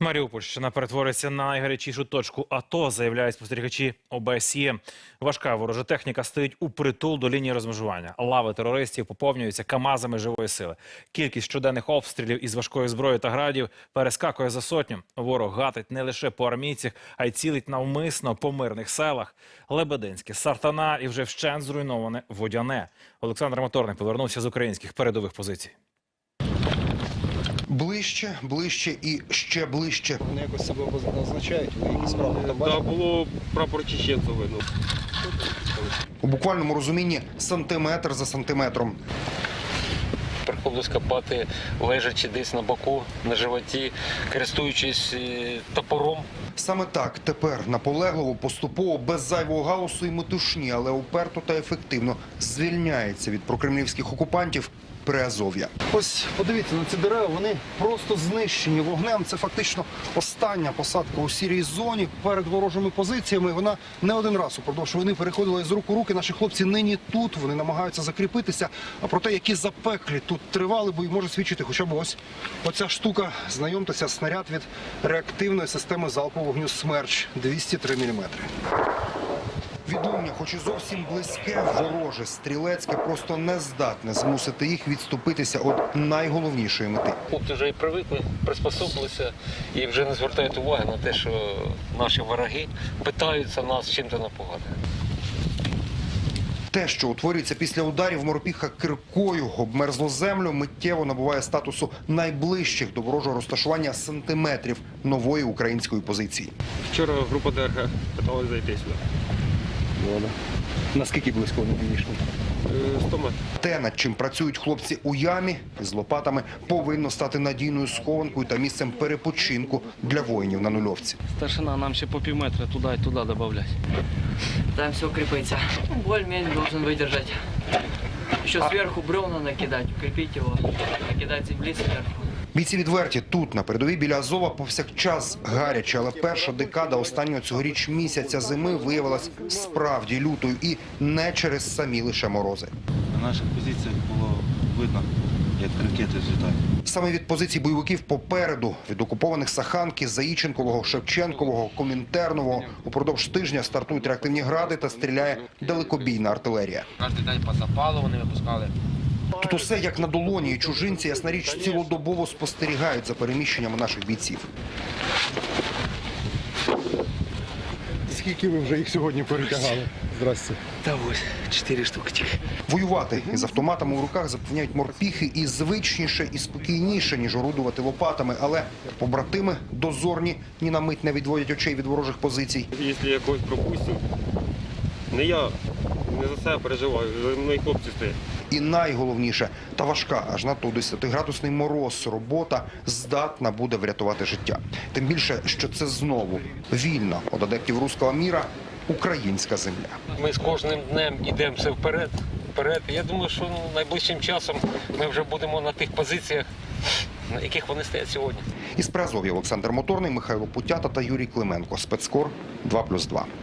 Маріупольщина перетвориться на найгарячішу точку АТО, заявляють спостерігачі ОБСЄ. Важка ворожа техніка стоїть у притул до лінії розмежування. Лави терористів поповнюються камазами живої сили. Кількість щоденних обстрілів із важкої зброї та градів перескакує за сотню. Ворог гатить не лише по армійцях, а й цілить навмисно по мирних селах. Лебединське, Сартана і вже вщент зруйноване Водяне. Олександр Моторний повернувся з українських передових позицій. Ближче, ближче і ще ближче. Вони якось себе означають, ви якісь справи там Так, було прапор чеченців видно. У буквальному розумінні сантиметр за сантиметром. приходилось копати, лежачи десь на боку, на животі, користуючись е, топором. Саме так тепер наполегливо, поступово, без зайвого галусу і метушні, але уперто та ефективно звільняється від прокремлівських окупантів Приазов'я. Ось подивіться на ці дерева, вони просто знищені вогнем. Це фактично остання посадка у сірій зоні перед ворожими позиціями. Вона не один раз упродовж війни переходила із рук у руки. Наші хлопці нині тут. Вони намагаються закріпитися. А про те, які запеклі тут тривали бої, може свідчити хоча б ось оця штука. Знайомтеся, снаряд від реактивної системи залпового вогню «Смерч» 203 мм. Хоч і зовсім близьке, вороже, стрілецьке, просто не здатне змусити їх відступитися від найголовнішої мети. Хлопці вже і привикли, приспособилися і вже не звертають уваги на те, що наші вороги питаються нас чим-то напугати. Те, що утворюється після ударів морпіха киркою, обмерзло землю, миттєво набуває статусу найближчих до ворожого розташування сантиметрів нової української позиції. Вчора група ДРГ питалась зайти сюди. Наскільки близько вони підійшли? Е, 100 метрів. Те, над чим працюють хлопці у ямі з лопатами, повинно стати надійною схованкою та місцем перепочинку для воїнів на нульовці. Старшина, нам ще по півметра туди і туди додавлять. Там все крепится. Ну, Более-менее должен выдержать. Еще сверху бревна накидать, укрепить его, накидать земли сверху. Бійці відверті тут на передовій біля Азова повсякчас гаряче, але перша декада останнього цьогоріч місяця зими виявилась справді лютою і не через самі лише морози. На наших позиціях було видно, як ракети злітають. Саме від позицій бойовиків попереду, від окупованих Саханки, Заїченкового, Шевченкового, Комінтернового упродовж тижня стартують реактивні гради та стріляє далекобійна артилерія. Кожен день по запалу вони випускали. Тут усе як на долоні, і чужинці, ясна річ, цілодобово спостерігають за переміщеннями наших бійців. Скільки ви вже їх сьогодні перетягали? Здрасте. Та ось, чотири штуки тільки. Воювати із автоматами у руках запевняють морпіхи і звичніше, і спокійніше, ніж орудувати лопатами. Але побратими дозорні ні на мить не відводять очей від ворожих позицій. Якщо я когось пропустив, не я не за себе переживаю, за мною хлопці стоять. І найголовніше, та важка, аж надто 10-градусний мороз, робота здатна буде врятувати життя. Тим більше, що це знову вільна від адептів руського міра українська земля. Ми з кожним днем йдемо все вперед. вперед. Я думаю, що ну, найближчим часом ми вже будемо на тих позиціях, на яких вони стоять сьогодні. Із Приазов'я Олександр Моторний, Михайло Путята та Юрій Клименко. Спецкор 2+,2.